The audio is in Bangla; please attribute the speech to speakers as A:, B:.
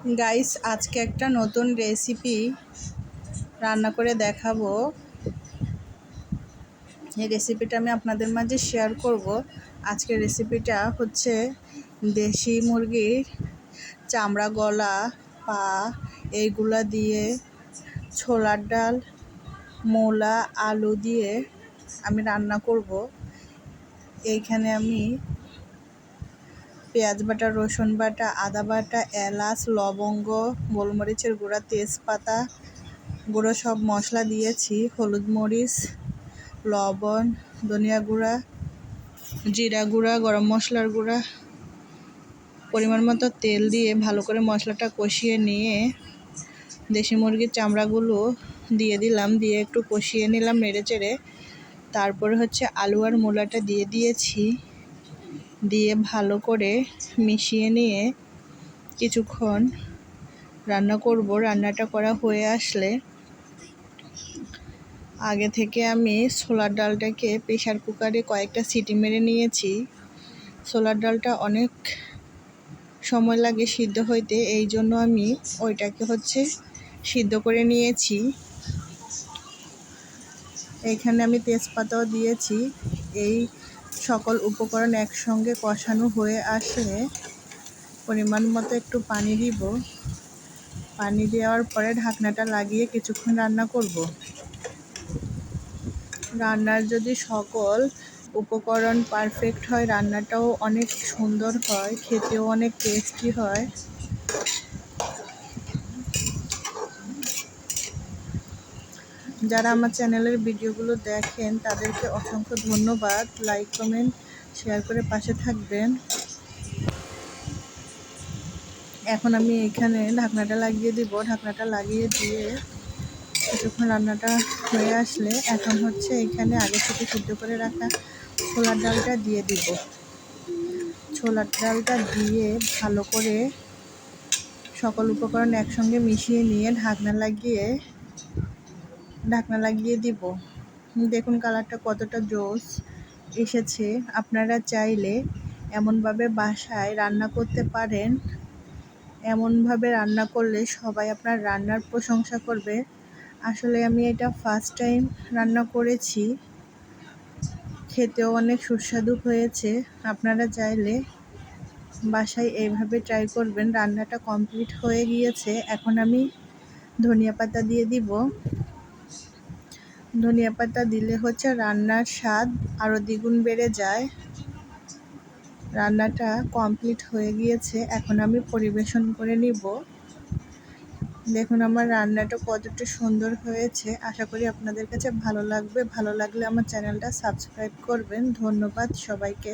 A: গাইস আজকে একটা নতুন রেসিপি রান্না করে দেখাবো। এই রেসিপিটা আমি আপনাদের মাঝে শেয়ার করব। আজকের রেসিপিটা হচ্ছে দেশি মুরগির চামড়া গলা, পা এইগুলা দিয়ে ছোলার ডাল, মূলা, আলু দিয়ে আমি রান্না করব। এইখানে আমি পেঁয়াজ বাটা, রসুন বাটা, আদা বাটা, এলাচ, লবঙ্গ, গোলমরিচের গুঁড়া, তেজপাতা গুঁড়ো সব মশলা দিয়েছি, হলুদ মরিচ, লবণ, ধনিয়া গুঁড়া, জিরা গুঁড়া, গরম মশলার গুঁড়া, পরিমাণ মতো তেল দিয়ে ভালো করে মশলাটা কষিয়ে নিয়ে দেশি মুরগির চামড়াগুলো দিয়ে দিলাম, দিয়ে একটু কষিয়ে নিলাম নেড়ে চেড়ে। তারপরে হচ্ছে আলু আর মূলাটা দিয়ে দিয়েছি। দিয়ে ভালো করে মিশিয়ে নিয়ে কিছুক্ষণ রান্না করব। রান্নাটা করা হয়ে আসলে আগে থেকে আমি ছোলার ডালটাকে প্রেশার কুকারে কয়েকটা সিটি মেরে নিয়েছি। ছোলার ডালটা অনেক সময় লাগে সিদ্ধ হইতে, এই জন্য আমি ওইটাকে হচ্ছে সিদ্ধ করে নিয়েছি। এইখানে আমি তেজপাতাও দিয়েছি। এই সকল উপকরণ একসঙ্গে কষানো হয়ে আসলে পরিমাণ মতো একটু পানি দিব। পানি দেওয়ার পরে ঢাকনাটা লাগিয়ে কিছুক্ষণ রান্না করব। রান্নার যদি সকল উপকরণ পারফেক্ট হয়, রান্নাটাও অনেক সুন্দর হয়, খেতেও অনেক টেস্টি হয়। যারা আমার চ্যানেলের ভিডিওগুলো দেখেন, তাদেরকে অসংখ্য ধন্যবাদ। লাইক কমেন্ট শেয়ার করে পাশে থাকবেন। এখন আমি এখানে ঢাকনাটা লাগিয়ে দিব। ঢাকনাটা লাগিয়ে দিয়ে কিছুক্ষণ রান্নাটা হয়ে আসলে এখন হচ্ছে এখানে আগে থেকে সিদ্ধ করে রাখা ছোলার ডালটা দিয়ে দিব। ছোলার ডালটা দিয়ে ভালো করে সকল উপকরণ একসঙ্গে মিশিয়ে নিয়ে ঢাকনা লাগিয়ে ঢাকনা লাগিয়ে দিব। দেখুন কালারটা কতটা জোস এসেছে। আপনারা চাইলে এমনভাবে বাসায় রান্না করতে পারেন। এমনভাবে রান্না করলে সবাই আপনার রান্নার প্রশংসা করবে। আসলে আমি এটা ফার্স্ট টাইম রান্না করেছি। খেতেও অনেক সুস্বাদু হয়েছে। আপনারা চাইলে বাসায় এইভাবে ট্রাই করবেন। রান্নাটা কমপ্লিট হয়ে গিয়েছে। এখন আমি ধনিয়া পাতা দিয়ে দিব। ধনিয়া পাতা দিলে হচ্ছে রান্নার স্বাদ আরও দ্বিগুণ বেড়ে যায়। রান্নাটা কমপ্লিট হয়ে গিয়েছে। এখন আমি পরিবেশন করে নিব। দেখুন, আমার রান্নাটা কতটা সুন্দর হয়েছে। আশা করি আপনাদের কাছে ভালো লাগবে। ভালো লাগলে আমার চ্যানেলটা সাবস্ক্রাইব করবেন। ধন্যবাদ সবাইকে।